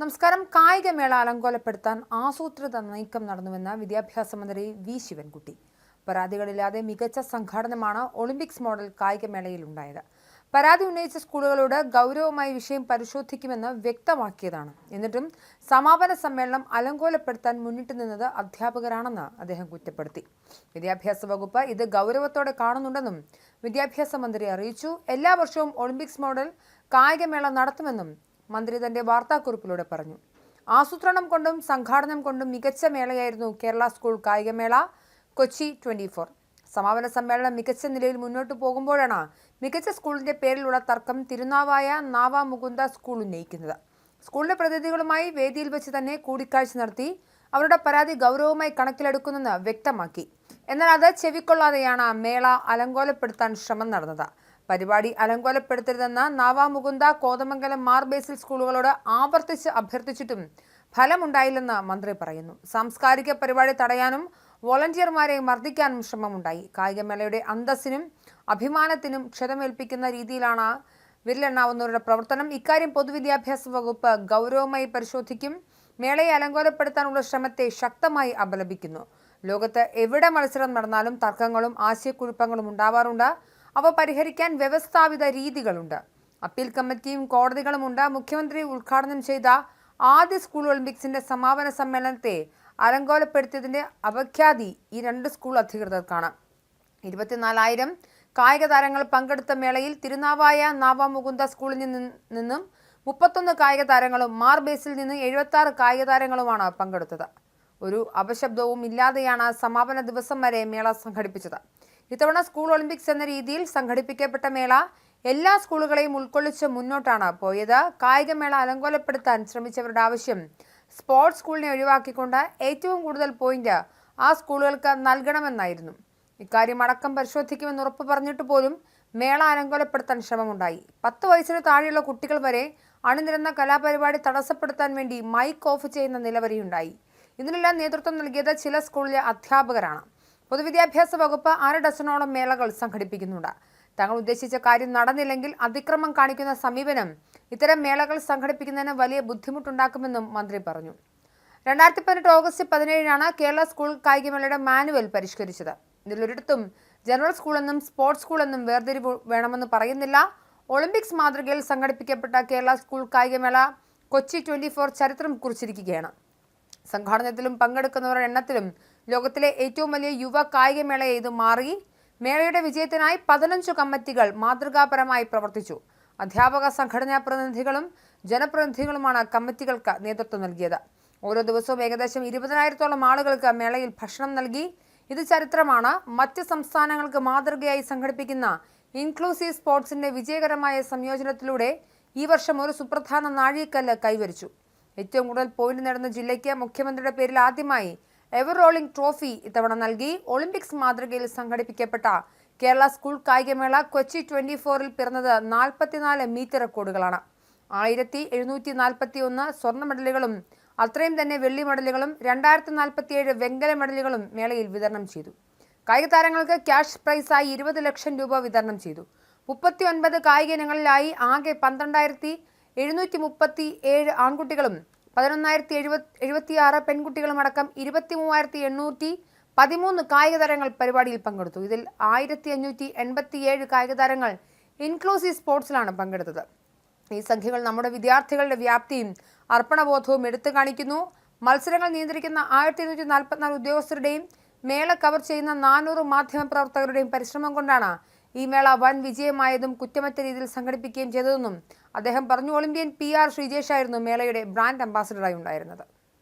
നമസ്കാരം. കായികമേള അലങ്കോലപ്പെടുത്താൻ ആസൂത്രിത നീക്കം നടന്നുവെന്ന് വിദ്യാഭ്യാസ മന്ത്രി വി. ശിവൻകുട്ടി. പരാതികളില്ലാതെ മികച്ച സംഘാടനമാണ് ഒളിമ്പിക്സ് മോഡൽ കായികമേളയിൽ ഉണ്ടായത്. പരാതി ഉന്നയിച്ച സ്കൂളുകളോട് ഗൗരവമായി വിഷയം പരിശോധിക്കുമെന്ന് വ്യക്തമാക്കിയതാണ്. എന്നിട്ടും സമാപന സമ്മേളനം അലങ്കോലപ്പെടുത്താൻ മുന്നിട്ട് നിന്നത് അധ്യാപകരാണെന്ന് അദ്ദേഹം കുറ്റപ്പെടുത്തി. വിദ്യാഭ്യാസ വകുപ്പ് ഇത് ഗൗരവത്തോടെ കാണുന്നുണ്ടെന്നും വിദ്യാഭ്യാസ മന്ത്രി അറിയിച്ചു. എല്ലാ വർഷവും ഒളിമ്പിക്സ് മോഡൽ കായികമേള നടത്തുമെന്നും മന്ത്രി തന്റെ വാർത്താക്കുറിപ്പിലൂടെ പറഞ്ഞു. ആസൂത്രണം കൊണ്ടും സംഘാടനം കൊണ്ടും മികച്ച മേളയായിരുന്നു കേരള സ്കൂൾ കായികമേള കൊച്ചി ട്വന്റി ഫോർ. സമാപന സമ്മേളനം മികച്ച നിലയിൽ മുന്നോട്ട് പോകുമ്പോഴാണ് മികച്ച സ്കൂളിന്റെ പേരിലുള്ള തർക്കം തിരുനാവായ നാവ മുകുന്ദ സ്കൂൾ ഉന്നയിക്കുന്നത്. സ്കൂളിലെ പ്രതിനിധികളുമായി വേദിയിൽ വെച്ച് തന്നെ കൂടിക്കാഴ്ച നടത്തി അവരുടെ പരാതി ഗൗരവമായി കണക്കിലെടുക്കുന്നെന്ന് വ്യക്തമാക്കി. എന്നാൽ അത് ചെവിക്കൊള്ളാതെയാണ് മേള അലങ്കോലപ്പെടുത്താൻ ശ്രമം നടന്നത്. പരിപാടി അലങ്കോലപ്പെടുത്തരുതെന്ന് നാവാമുകുന്ദ കോതമംഗലം മാർ ബേസിൽ സ്കൂളുകളോട് ആവർത്തിച്ച് അഭ്യർത്ഥിച്ചിട്ടും ഫലമുണ്ടായില്ലെന്ന് മന്ത്രി പറയുന്നു. സാംസ്കാരിക പരിപാടി തടയാനും വോളണ്ടിയർമാരെ മർദ്ദിക്കാനും ശ്രമമുണ്ടായി. കായികമേളയുടെ അന്തസ്സിനും അഭിമാനത്തിനും ക്ഷതമേൽപ്പിക്കുന്ന രീതിയിലാണ് വിരലെണ്ണാവുന്നവരുടെ പ്രവർത്തനം. ഇക്കാര്യം പൊതുവിദ്യാഭ്യാസ വകുപ്പ് ഗൗരവമായി പരിശോധിക്കും. മേളയെ അലങ്കോലപ്പെടുത്താനുള്ള ശ്രമത്തെ ശക്തമായി അപലപിക്കുന്നു. ലോകത്ത് എവിടെ മത്സരം നടന്നാലും തർക്കങ്ങളും ആശയക്കുഴപ്പങ്ങളും ഉണ്ടാവാറുണ്ട്. അവ പരിഹരിക്കാൻ വ്യവസ്ഥാപിത രീതികളുണ്ട്. അപ്പീൽ കമ്മിറ്റിയും കോടതികളുമുണ്ട്. മുഖ്യമന്ത്രി ഉദ്ഘാടനം ചെയ്ത ആദ്യ സ്കൂൾ ഒളിമ്പിക്സിന്റെ സമാപന സമ്മേളനത്തെ അലങ്കോലപ്പെടുത്തിയതിന്റെ അപഖ്യാതി ഈ രണ്ട് സ്കൂൾ അധികൃതർക്കാണ്. ഇരുപത്തിനാലായിരം കായിക താരങ്ങൾ പങ്കെടുത്ത മേളയിൽ തിരുനാവായ നാവാമുകുന്ദ സ്കൂളിൽ നിന്ന് മുപ്പത്തൊന്ന് കായിക താരങ്ങളും മാർബേസിൽ നിന്ന് എഴുപത്തി ആറ് കായിക താരങ്ങളുമാണ് പങ്കെടുത്തത്. ഒരു അപശബ്ദവും ഇല്ലാതെയാണ് സമാപന ദിവസം വരെ മേള സംഘടിപ്പിച്ചത്. ഇത്തവണ സ്കൂൾ ഒളിമ്പിക്സ് എന്ന രീതിയിൽ സംഘടിപ്പിക്കപ്പെട്ട മേള എല്ലാ സ്കൂളുകളെയും ഉൾക്കൊള്ളിച്ച് മുന്നോട്ടാണ് പോയത്. കായികമേള അലങ്കോലപ്പെടുത്താൻ ശ്രമിച്ചവരുടെ ആവശ്യം സ്പോർട്സ് സ്കൂളിനെ ഒഴിവാക്കിക്കൊണ്ട് ഏറ്റവും കൂടുതൽ പോയിന്റ് ആ സ്കൂളുകൾക്ക് നൽകണമെന്നായിരുന്നു. ഇക്കാര്യം അടക്കം പരിശോധിക്കുമെന്ന് ഉറപ്പ് പറഞ്ഞിട്ട് പോലും മേള അലങ്കോലപ്പെടുത്താൻ ശ്രമമുണ്ടായി. പത്ത് വയസ്സിന് താഴെയുള്ള കുട്ടികൾ വരെ അണിനിരന്ന കലാപരിപാടി തടസ്സപ്പെടുത്താൻ വേണ്ടി മൈക്ക് ഓഫ് ചെയ്യുന്ന നിലവരെയുണ്ടായി. ഇതിനെല്ലാം നേതൃത്വം നൽകിയത് ചില സ്കൂളിലെ അധ്യാപകരാണ്. പൊതുവിദ്യാഭ്യാസ വകുപ്പ് അര ഡസനോളം മേളകൾ സംഘടിപ്പിക്കുന്നുണ്ട്. തങ്ങൾ ഉദ്ദേശിച്ച കാര്യം നടന്നില്ലെങ്കിൽ അതിക്രമം കാണിക്കുന്ന സമീപനം ഇത്തരം മേളകൾ സംഘടിപ്പിക്കുന്നതിന് വലിയ ബുദ്ധിമുട്ടുണ്ടാക്കുമെന്നും മന്ത്രി പറഞ്ഞു. രണ്ടായിരത്തി പതിനെട്ട് ഓഗസ്റ്റ് പതിനേഴിനാണ് കേരള സ്കൂൾ കായികമേളയുടെ മാനുവൽ പരിഷ്കരിച്ചത്. ഇതിലൊരിടത്തും ജനറൽ സ്കൂളെന്നും സ്പോർട്സ് സ്കൂളെന്നും വേർതിരിവ് വേണമെന്ന് പറയുന്നില്ല. ഒളിമ്പിക്സ് മാതൃകയിൽ സംഘടിപ്പിക്കപ്പെട്ട കേരള സ്കൂൾ കായികമേള കൊച്ചി ട്വന്റി ഫോർ ചരിത്രം കുറിച്ചിരിക്കുകയാണ്. സംഘാടനത്തിലും പങ്കെടുക്കുന്നവരുടെ എണ്ണത്തിലും ലോകത്തിലെ ഏറ്റവും വലിയ യുവ കായികമേളയെ ഇത് മാറി. മേളയുടെ വിജയത്തിനായി പതിനഞ്ചു കമ്മിറ്റികൾ മാതൃകാപരമായി പ്രവർത്തിച്ചു. അധ്യാപക സംഘടനാ പ്രതിനിധികളും ജനപ്രതിനിധികളുമാണ് കമ്മിറ്റികൾക്ക് നേതൃത്വം നൽകിയത്. ഓരോ ദിവസവും ഏകദേശം ഇരുപതിനായിരത്തോളം ആളുകൾക്ക് മേളയിൽ ഭക്ഷണം നൽകി. ഇത് ചരിത്രമാണ്. മറ്റ് സംസ്ഥാനങ്ങൾക്ക് മാതൃകയായി സംഘടിപ്പിക്കുന്ന ഇൻക്ലൂസീവ് സ്പോർട്സിന്റെ വിജയകരമായ സംയോജനത്തിലൂടെ ഈ വർഷം ഒരു സുപ്രധാന നാഴികക്കല്ല് കൈവരിച്ചു. ഏറ്റവും കൂടുതൽ പോയിന്റ് നേടുന്ന ജില്ലയ്ക്ക് മുഖ്യമന്ത്രിയുടെ പേരിൽ ആദ്യമായി എവർ റോളിംഗ് ട്രോഫി ഇത്തവണ നൽകി. ഒളിമ്പിക്സ് മാതൃകയിൽ സംഘടിപ്പിക്കപ്പെട്ട കേരള സ്കൂൾ കായികമേള കൊച്ചി ട്വന്റി ഫോറിൽ പിറന്നത് നാൽപ്പത്തിനാല് മീറ്റർ റെക്കോർഡുകളാണ്. ആയിരത്തി എഴുന്നൂറ്റി നാൽപ്പത്തി ഒന്ന് സ്വർണ മെഡലുകളും അത്രയും തന്നെ വെള്ളി മെഡലുകളും രണ്ടായിരത്തി നാൽപ്പത്തിയേഴ് വെങ്കല മെഡലുകളും മേളയിൽ വിതരണം ചെയ്തു. കായിക താരങ്ങൾക്ക് ക്യാഷ് പ്രൈസായി ഇരുപത് ലക്ഷം രൂപ വിതരണം ചെയ്തു. മുപ്പത്തി ഒൻപത് കായിക ഇനങ്ങളിലായി ആകെ പന്ത്രണ്ടായിരത്തി എഴുന്നൂറ്റി മുപ്പത്തി ഏഴ് ആൺകുട്ടികളും പതിനൊന്നായിരത്തി എഴുപത്തി എഴുപത്തിയാറ് ആറ് പെൺകുട്ടികളുമടക്കം ഇരുപത്തി മൂവായിരത്തി എണ്ണൂറ്റി പതിമൂന്ന് കായിക താരങ്ങൾ പരിപാടിയിൽ പങ്കെടുത്തു. ഇതിൽ ആയിരത്തി അഞ്ഞൂറ്റി എൺപത്തിയേഴ് കായിക താരങ്ങൾ ഇൻക്ലൂസീവ് സ്പോർട്സിലാണ് പങ്കെടുത്തത്. ഈ സംഖ്യകൾ നമ്മുടെ വിദ്യാർത്ഥികളുടെ വ്യാപ്തിയും അർപ്പണബോധവും എടുത്തു കാണിക്കുന്നു. മത്സരങ്ങൾ നിയന്ത്രിക്കുന്ന ആയിരത്തി ഇരുന്നൂറ്റി നാൽപ്പത്തിനാല് ഉദ്യോഗസ്ഥരുടെയും മേള കവർ ചെയ്യുന്ന നാനൂറ് മാധ്യമ പ്രവർത്തകരുടെയും പരിശ്രമം കൊണ്ടാണ് ഈ മേള വൻ വിജയമായതും കുറ്റമറ്റ രീതിയിൽ സംഘടിപ്പിക്കുകയും ചെയ്തതെന്നും അദ്ദേഹം പറഞ്ഞു. ഒളിമ്പ്യൻ പി ആർ ശ്രീജേഷായിരുന്നു മേളയുടെ ബ്രാൻഡ് അംബാസിഡറായി ഉണ്ടായിരുന്നത്.